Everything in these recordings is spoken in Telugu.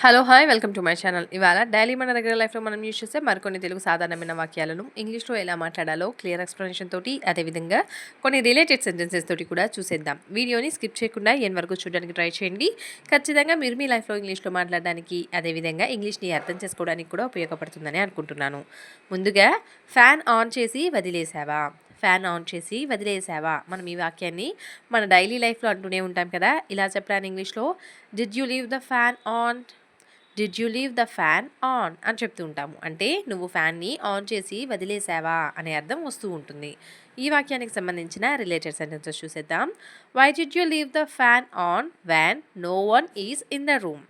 Hello hi welcome to my channel ఇవాళ డైలీ మన దగ్గర లైఫ్లో మనం యూజ్ చేసే మరికొన్ని తెలుగు సాధారణమైన వాక్యాలను ఇంగ్లీష్లో ఎలా మాట్లాడాలో క్లియర్ ఎక్స్ప్లెనేషన్ తోటి అదేవిధంగా కొన్ని రిలేటెడ్ సెంటెన్సెస్ తోటి కూడా చూసేద్దాం. వీడియోని స్కిప్ చేయకుండా ఎన్ వరకు చూడడానికి ట్రై చేయండి. ఖచ్చితంగా మీరు మీ లైఫ్లో ఇంగ్లీష్లో మాట్లాడడానికి అదేవిధంగా ఇంగ్లీష్ని అర్థం చేసుకోవడానికి కూడా ఉపయోగపడుతుందని అనుకుంటున్నాను. ముందుగా ఫ్యాన్ ఆన్ చేసి వదిలేసావా? ఫ్యాన్ ఆన్ చేసి వదిలేసావా? మనం ఈ వాక్యాన్ని మన డైలీ లైఫ్లో అంటూనే ఉంటాం కదా. ఇలా చెప్పడానికి ఇంగ్లీష్లో did you leave the fan on did you leave the fan on అని చెప్తూ ఉంటాము. అంటే నువ్వు ఫ్యాన్ని ఆన్ చేసి వదిలేసావా? అనే అర్థం వస్తూ ఉంటుంది. ఈ వాక్యానికి సంబంధించిన రిలేటెడ్ సెంటెన్సెస్ చూసేద్దాం. Why did you leave the fan on when no one is in the room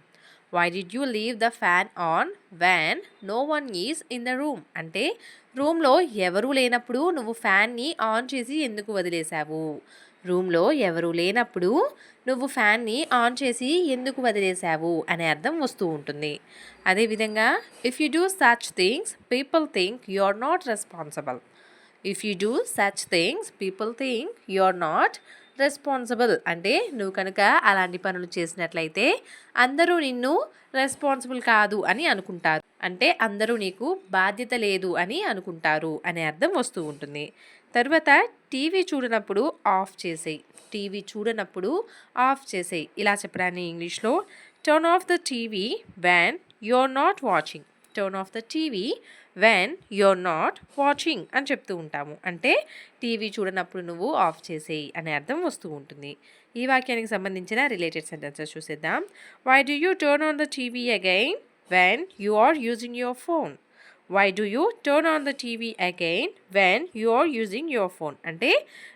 why did you leave the fan on when no one is in the room అంటే రూమ్లో ఎవరూ లేనప్పుడు నువ్వు ఫ్యాన్ని ఆన్ చేసి ఎందుకు వదిలేశావు రూమ్లో ఎవరూ లేనప్పుడు నువ్వు ఫ్యాన్ని ఆన్ చేసి ఎందుకు వదిలేశావు అనే అర్థం వస్తూ ఉంటుంది. అదేవిధంగా if you do such things people think you are not responsible if you do such things people think you are not responsible అంటే నువ్వు కనుక అలాంటి పనులు చేసినట్లయితే అందరూ నిన్ను రెస్పాన్సిబుల్ కాదు అని అనుకుంటారు. అంటే అందరూ నీకు బాధ్యత లేదు అని అనుకుంటారు అనే అర్థం వస్తూ ఉంటుంది. తర్వాత టీవీ చూడనప్పుడు ఆఫ్ చేసేయి. టీవీ చూడనప్పుడు ఆఫ్ చేసేయి. ఇలా చెప్పడాన్ని ఇంగ్లీష్లో turn off the TV when you're not watching turn off the TV when you're not watching అని చెప్తూ ఉంటాము. అంటే టీవీ చూడనప్పుడు నువ్వు ఆఫ్ చేసేయి అనే అర్థం వస్తూ ఉంటుంది. ఈ వాక్యానికి సంబంధించిన రిలేటెడ్ సెంటెన్సెస్ చూసేద్దాం. Why do you turn on the TV again when you are using your phone why do you turn on the TV again when you are using your phone అంటే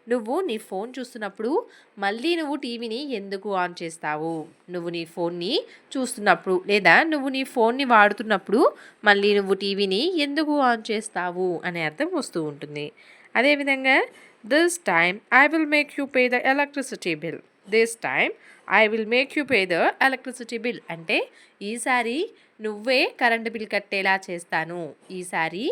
నువ్వు నీ ఫోన్ చూస్తున్నప్పుడు మళ్ళీ నువ్వు టీవీని ఎందుకు ఆన్ చేస్తావు? నువ్వు నీ ఫోన్ని చూస్తున్నప్పుడు లేదా నువ్వు నీ ఫోన్ని వాడుతున్నప్పుడు మళ్ళీ నువ్వు టీవీని ఎందుకు ఆన్ చేస్తావు అనే అర్థం వస్తూ ఉంటుంది. అదేవిధంగా this time I will make you pay the electricity bill this time I will make you pay the electricity bill అంటే ఈసారి నువ్వే కరెంటు బిల్ కట్టేలా చేస్తాను. ఈసారి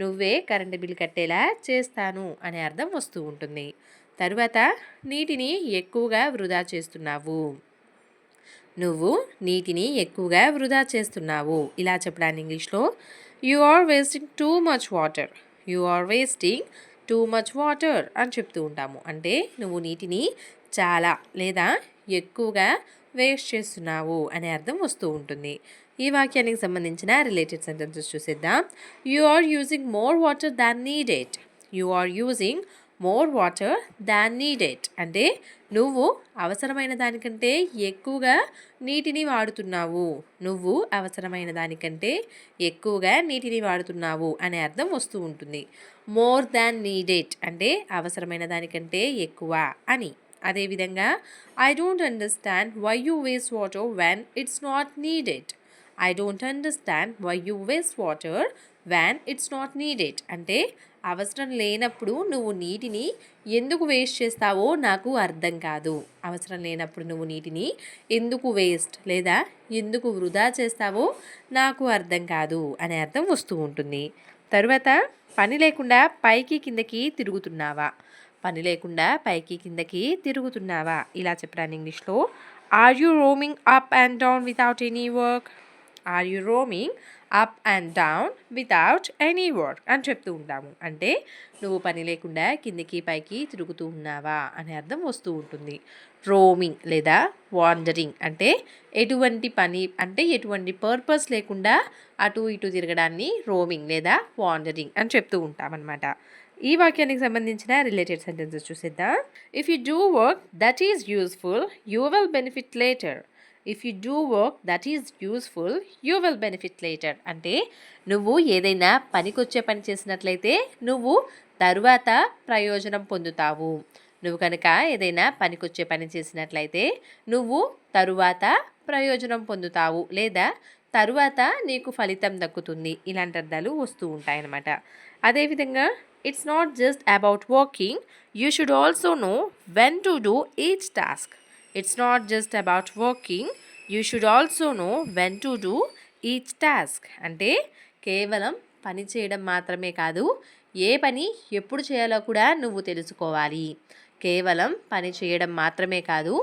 నువ్వే కరెంటు బిల్ కట్టేలా చేస్తాను అనే అర్థం వస్తూ ఉంటుంది. తరువాత నీటిని ఎక్కువగా వృధా చేస్తున్నావు. నువ్వు నీటిని ఎక్కువగా వృధా చేస్తున్నావు. ఇలా చెప్పడానికి ఇంగ్లీష్లో you are wasting too much water you are wasting too much water అని చెప్తూ ఉంటాము. అంటే నువ్వు నీటిని చాలా లేదా ఎక్కువగా వేస్ట్ చేస్తున్నావు అనే అర్థం వస్తూ ఉంటుంది. ఈ వాక్యానికి సంబంధించిన రిలేటెడ్ సెంటెన్సెస్ చూసేద్దాం. You are using more water than needed you are using more water than needed అంటే నువ్వు అవసరమైన దానికంటే ఎక్కువగా నీటిని వాడుతున్నావు. నువ్వు అవసరమైన దానికంటే ఎక్కువగా నీటిని వాడుతున్నావు అనే అర్థం వస్తూ ఉంటుంది. మోర్ దాన్ నీడెడ్ అంటే అవసరమైన దానికంటే ఎక్కువ అని. అదేవిధంగా I don't understand why you waste water when it's not needed I don't understand why you waste water when it's not needed అంటే అవసరం లేనప్పుడు నువ్వు నీటిని ఎందుకు వేస్ట్ చేస్తావో నాకు అర్థం కాదు. అవసరం లేనప్పుడు నువ్వు నీటిని ఎందుకు వేస్ట్ లేదా ఎందుకు వృధా చేస్తావో నాకు అర్థం కాదు అనే అర్థం వస్తూ ఉంటుంది. తరువాత పని లేకుండా పైకి కిందకి తిరుగుతున్నావా? పని లేకుండా పైకి కిందకి తిరుగుతున్నావా? ఇలా చెప్పడానికి ఇంగ్లీష్లో are you roaming up and down without any work are you roaming up and down without any work అని చెప్తూ ఉంటాము. అంటే నువ్వు పని లేకుండా కిందికి పైకి తిరుగుతూ ఉన్నావా? అనే అర్థం వస్తూ ఉంటుంది. రోమింగ్ లేదా వాండరింగ్ అంటే ఎటువంటి పని అంటే ఎటువంటి పర్పస్ లేకుండా అటు ఇటు తిరగడాన్ని రోమింగ్ లేదా వాండరింగ్ అని చెప్తూ ఉంటామన్నమాట. ఈ వాక్యానికి సంబంధించిన రిలేటెడ్ సెంటెన్సెస్ చూసేద్దాం. If you do work that is useful you will benefit later if you do work that is useful you will benefit later అంటే నువ్వు ఏదైనా పనికొచ్చే పని చేసినట్లయితే నువ్వు తరువాత ప్రయోజనం పొందుతావు. నువ్వు కనుక ఏదైనా పనికొచ్చే పని చేసినట్లయితే నువ్వు తరువాత ప్రయోజనం పొందుతావు లేదా తరువాత నీకు ఫలితం దక్కుతుంది. ఇలాంటి అర్థాలు వస్తూ ఉంటాయన్నమాట. అదేవిధంగా it's not just about working you should also know when to do each task it's not just about working you should also know when to do each task అంటే కేవలం పని చేయడం మాత్రమే కాదు ఏ పని ఎప్పుడు చేయాలో కూడా నువ్వు తెలుసుకోవాలి. కేవలం పని చేయడం మాత్రమే కాదు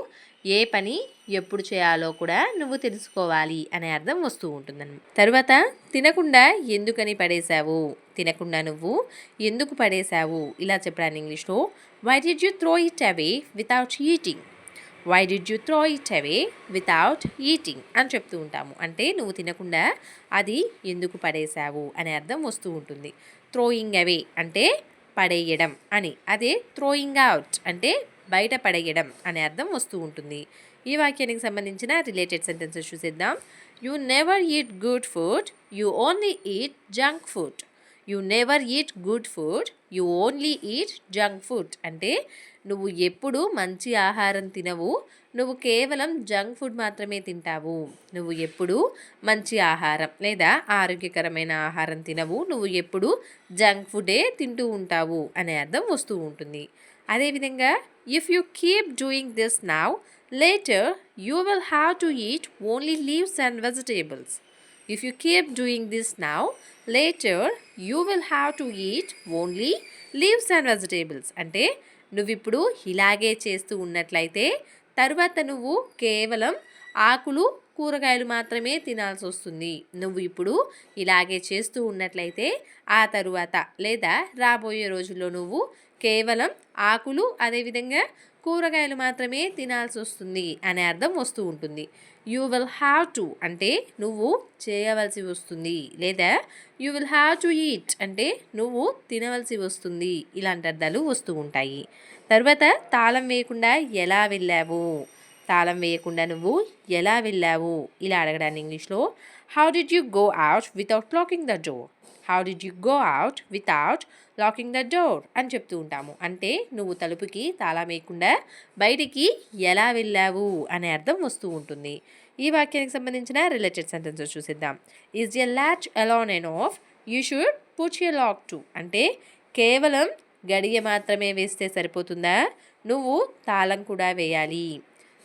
ఏ పని ఎప్పుడు చేయాలో కూడా నువ్వు తెలుసుకోవాలి అనే అర్థం వస్తూ ఉంటుందని. తర్వాత తినకుండా ఎందుకని పడేశావు? తినకుండా నువ్వు ఎందుకు పడేశావు? ఇలా చెప్పడానికి ఇంగ్లీష్లో. Why did you throw it away without eating why did you throw it away without eating అని చెప్తూ ఉంటాము. అంటే నువ్వు తినకుండా అది ఎందుకు పడేశావు అనే అర్థం వస్తూ ఉంటుంది. త్రోయింగ్ అవే అంటే పడేయడం అని. అదే త్రోయింగ్ అవుట్ అంటే బయట పడేయడం అనే అర్థం వస్తూ ఉంటుంది. ఈ వాక్యానికి సంబంధించిన రిలేటెడ్ సెంటెన్సెస్ చూసేద్దాం. You never eat good food you only eat junk food you never eat good food you only eat junk food. అంటే నువ్వు ఎప్పుడు మంచి ఆహారం తినవు నువ్వు కేవలం జంక్ ఫుడ్ మాత్రమే తింటావు. నువ్వు ఎప్పుడు మంచి ఆహారం లేదా ఆరోగ్యకరమైన ఆహారం తినవు నువ్వు ఎప్పుడు జంక్ ఫుడే తింటూ ఉంటావు అనే అర్థం వస్తూ ఉంటుంది. అదేవిధంగా if you keep doing this now later you will have to eat only leaves and vegetables. If you keep doing this now later you will have to eat only leaves and vegetables అంటే నువ్వు ఇప్పుడు ఇలాగే చేస్తూ ఉన్నట్లయితే తరువాత నువ్వు కేవలం ఆకులు కూరగాయలు మాత్రమే తినాల్సి వస్తుంది. నువ్వు ఇప్పుడు ఇలాగే చేస్తూ ఉన్నట్లయితే ఆ తరువాత లేదా రాబోయే రోజుల్లో నువ్వు కేవలం ఆకులు అదేవిధంగా కూరగాయలు మాత్రమే తినాల్సి వస్తుంది అనే అర్థం వస్తూ ఉంటుంది. యూ విల్ హ్యావ్ టు అంటే నువ్వు చేయవలసి వస్తుంది లేదా you will have to eat అంటే నువ్వు తినవలసి వస్తుంది ఇలాంటి అర్థాలు వస్తూ ఉంటాయి. తర్వాత తాళం వేయకుండా ఎలా వెళ్ళావు? తాళం వేయకుండా నువ్వు ఎలా వెళ్ళావు? ఇలా అడగడానికి ఇంగ్లీష్లో how did you go out without locking the door how did you go out without locking the door అని చెప్తూ ఉంటాము. అంటే నువ్వు తలుపుకి తాళం వేయకుండా బయటికి ఎలా వెళ్ళావు అనే అర్థం వస్తూ ఉంటుంది. ఈ వాక్యానికి సంబంధించిన related sentences చూసిద్దాం. Is a latch alone enough you should put a lock too అంటే కేవలం గడియ మాత్రమే వేస్తే సరిపోతుందా? నువ్వు తాళం కూడా వేయాలి.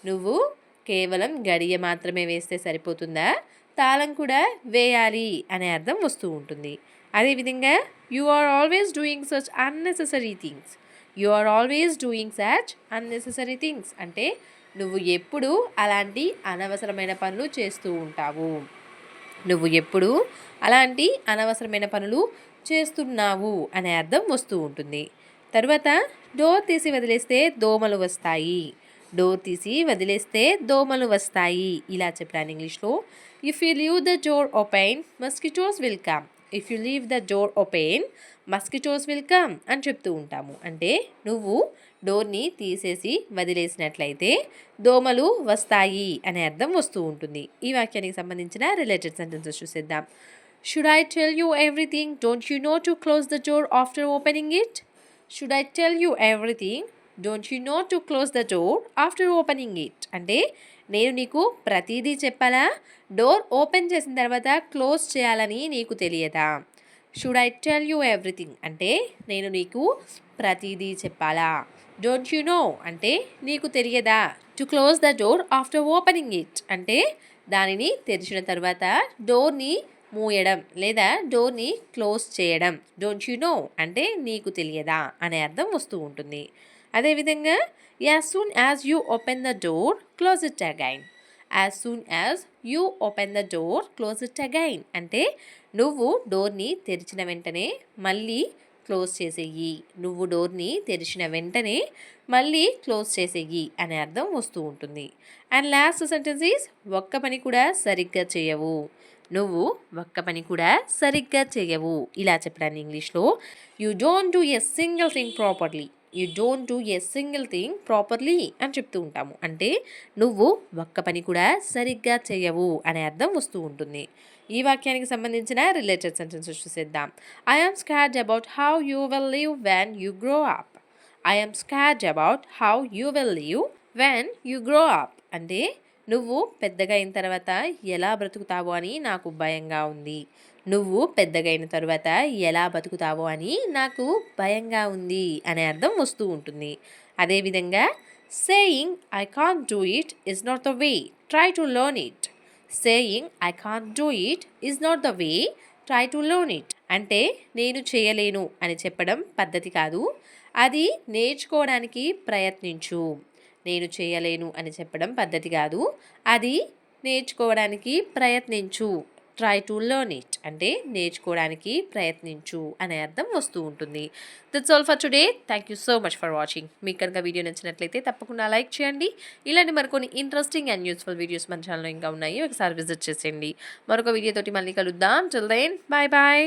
నువ్వు కేవలం గడియ మాత్రమే వేస్తే సరిపోతుందా? తాళం కూడా వేయాలి అనే అర్థం వస్తూ ఉంటుంది. అదేవిధంగా you are always doing such unnecessary things you are always doing such unnecessary things అంటే నువ్వు ఎప్పుడు అలాంటి అనవసరమైన పనులు చేస్తూ ఉంటావు. నువ్వు ఎప్పుడు అలాంటి అనవసరమైన పనులు చేస్తున్నావు అనే అర్థం వస్తూ ఉంటుంది. తర్వాత డోర్ తీసి వదిలేస్తే దోమలు వస్తాయి. డోర్ తీసి వదిలేస్తే దోమలు వస్తాయి. ఇలా చెప్పాను ఇంగ్లీష్లో if you leave the door open mosquitoes will come if you leave the door open mosquitoes will come అని చెప్తూ ఉంటాము. అంటే నువ్వు డోర్ని తీసేసి వదిలేసినట్లయితే దోమలు వస్తాయి అనే అర్థం వస్తూ ఉంటుంది. ఈ వాక్యానికి సంబంధించిన రిలేటెడ్ సెంటెన్సెస్ చూసేద్దాం. Should I tell you everything don't you know to close the door after opening it should I tell you everything don't you know to close the door after opening it అంటే నేను నీకు ప్రతిదీ చెప్పాలా? డోర్ ఓపెన్ చేసిన తర్వాత క్లోజ్ చేయాలని నీకు తెలియదా? Should I tell you everything అంటే నేను నీకు ప్రతిదీ చెప్పాలా? డోంట్ యు నో అంటే నీకు తెలియదా? To close the door after opening it అంటే దానిని తెరిచిన తర్వాత డోర్ని మూయడం లేదా డోర్ని క్లోజ్ చేయడం. డోంట్ యు నో అంటే నీకు తెలియదా? అనే అర్థం వస్తూ ఉంటుంది. అదేవిధంగా As soon as you open the door close it again as soon as you open the door close it again అంటే నువ్వు డోర్ని తెరిచిన వెంటనే మళ్ళీ క్లోజ్ చేసేయి. నువ్వు డోర్ని తెరిచిన వెంటనే మళ్ళీ క్లోజ్ చేసేయి అనే అర్థం వస్తూ ఉంటుంది. అండ్ లాస్ట్ సెంటెన్స్ ఈస్ ఒక్క పని కూడా సరిగ్గా చేయవు. నువ్వు ఒక్క పని కూడా సరిగ్గా చేయవు. ఇలా చెప్పడానికి ఇంగ్లీష్లో you don't do a single thing properly you don't do a single thing properly అని చెప్తూ ఉంటాము. అంటే నువ్వు ఒక్క పని కూడా సరిగ్గా చేయవు అనే అర్థం వస్తూ ఉంటుంది. ఈ వాక్యానికి సంబంధించిన రిలేటెడ్ సెంటెన్సెస్ చూసేద్దాం. I am scared about how you will live when you grow up I scared about how you will live when you grow up అంటే నువ్వు పెద్దగా అయిన తర్వాత ఎలా బ్రతుకుతావో అని నాకు భయంగా ఉంది. నువ్వు పెద్దగైన తర్వాత ఎలా బతుకుతావో అని నాకు భయంగా ఉంది అనే అర్థం వస్తూ ఉంటుంది. అదేవిధంగా saying I can't do it is not the way try to learn it saying I can't do it is not the way try to learn it అంటే నేను చేయలేను అని చెప్పడం పద్ధతి కాదు. అది నేర్చుకోవడానికి ప్రయత్నించు. నేను చేయలేను అని చెప్పడం పద్ధతి కాదు. అది నేర్చుకోవడానికి ప్రయత్నించు ట్రై టు లెర్న్ ఇట్ అంటే నేర్చుకోవడానికి ప్రయత్నించు అనే అర్థం వస్తూ ఉంటుంది. That's all for today thank you so much for watching మీకు కనుక వీడియో నచ్చినట్లయితే తప్పకుండా లైక్ చేయండి. ఇలాంటి మరికొన్ని ఇంట్రెస్టింగ్ అండ్ యూస్ఫుల్ వీడియోస్ మన ఛానల్లో ఇంకా ఉన్నాయి ఒకసారి విజిట్ చేసేయండి. మరొక వీడియోతోటి మళ్ళీ కలుద్దాం. Chill then bye bye